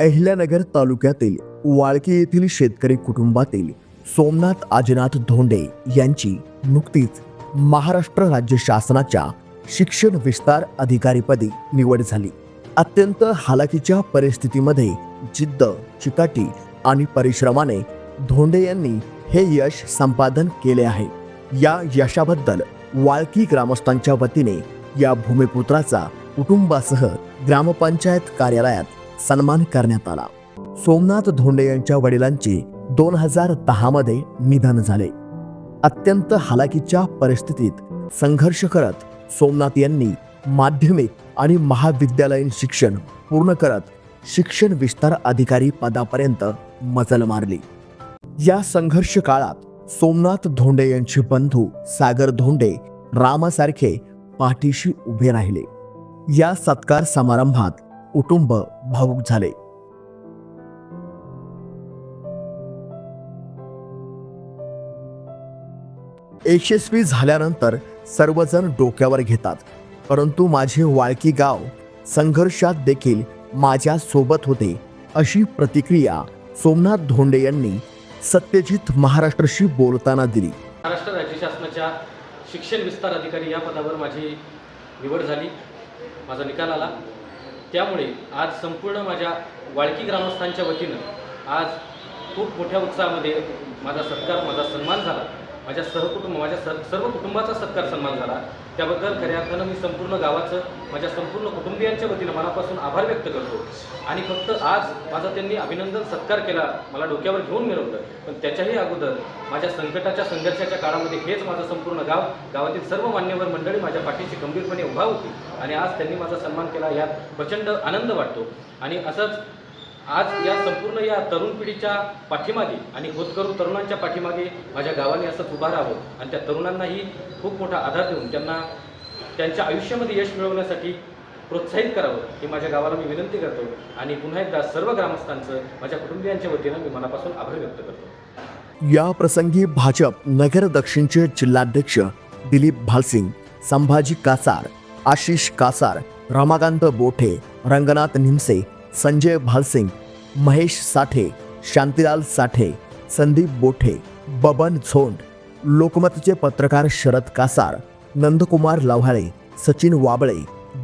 अहिल्यानगर तालुक्यातील वाळकी येथील शेतकरी कुटुंबातील सोमनाथ आजनाथ धोंडे यांची नुकतीच महाराष्ट्र राज्य शासनाच्या शिक्षण विस्तार अधिकारीपदी निवड झाली. अत्यंत हालाकीच्या परिस्थितीमध्ये जिद्द चिकाटी आणि परिश्रमाने धोंडे यांनी हे यश संपादन केले आहे. या यशाबद्दल वाळकी ग्रामस्थांच्या वतीने या भूमिपुत्राचा कुटुंबासह ग्रामपंचायत कार्यालयात सन्मान करण्यात आला. सोमनाथ धोंडे यांच्या वडिलांचे दोन हजार दहा मध्ये निधन झाले. अत्यंत हालाकीच्या परिस्थितीत संघर्ष करत सोमनाथ यांनी माध्यमिक आणि महाविद्यालयीन शिक्षण पूर्ण करत शिक्षण विस्तार अधिकारी पदापर्यंत मजल मारली. या संघर्ष काळात सोमनाथ धोंडे यांचे बंधू सागर धोंडे रामासारखे पाठीशी उभे राहिले. या सत्कार समारंभात कुटुंब भावूक झाले. यशस्वी झाल्यानंतर सर्वजण डोक्यावर घेतात परंतु माझे वाळकी गाव संघर्षात देखील माझ्या सोबत होते अशी प्रतिक्रिया सोमनाथ धोंडे यांनी सत्यजित महाराष्ट्रशी बोलताना दिली. महाराष्ट्र राज्य शासनाच्या शिक्षण विस्तार अधिकारी या पदावर माझी निवड झाली. माझा निकाल आला. त्यामुळे आज संपूर्ण माझ्या वाळकी ग्रामस्थांच्या वतीनं आज खूप मोठ्या उत्साहामध्ये माझा सत्कार माझा सन्मान झाला. माझ्या सहकुटुंब माझ्या सर्व कुटुंबाचा सत्कार सन्मान झाला. त्याबद्दल खऱ्या अर्थानं मी संपूर्ण गावाचं माझ्या संपूर्ण कुटुंबियांच्या वतीनं मनापासून आभार व्यक्त करतो. आणि फक्त आज माझा त्यांनी अभिनंदन सत्कार केला मला डोक्यावर घेऊन मिळवलं पण त्याच्याही अगोदर माझ्या संकटाच्या संघर्षाच्या काळामध्ये हेच माझं संपूर्ण गाव गावातील सर्व मान्यवर मंडळी माझ्या पाठीशी गंभीरपणे उभा होती. आणि आज त्यांनी माझा सन्मान केला यात प्रचंड आनंद वाटतो. आणि असंच आज या संपूर्ण या तरुण पिढीच्या पाठीमागे आणि होतकरू तरुणांच्या पाठीमागे माझ्या गावाने असंच उभा राहावं आणि त्या तरुणांनाही खूप मोठा आधार देऊन त्यांना त्यांच्या आयुष्यामध्ये यश मिळवण्यासाठी प्रोत्साहित करावं ही माझ्या गावाला मी विनंती करतो. आणि पुन्हा एकदा सर्व ग्रामस्थांचं माझ्या कुटुंबियांच्या वतीनं मी मनापासून आभार व्यक्त करतो. या प्रसंगी भाजप नगर दक्षिणचे जिल्हाध्यक्ष दिलीप भालसिंग संभाजी कासार आशिष कासार रमाकांत बोठे रंगनाथ निमसे संजय भालसिंग महेश साठे शांतीलाल साठे संदीप बोठे बबन झोंड लोकमतचे पत्रकार शरद कासार नंदकुमार लव्हाळे सचिन वाबळे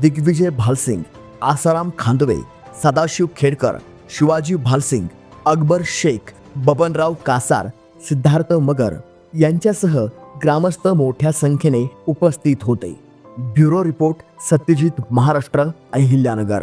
दिग्विजय भालसिंग आसाराम खांदवे सदाशिव खेडकर शिवाजी भालसिंग अकबर शेख बबनराव कासार सिद्धार्थ मगर यांच्यासह ग्रामस्थ मोठ्या संख्येने उपस्थित होते. Bureau report Satyajit Maharashtra Ahilyanagar.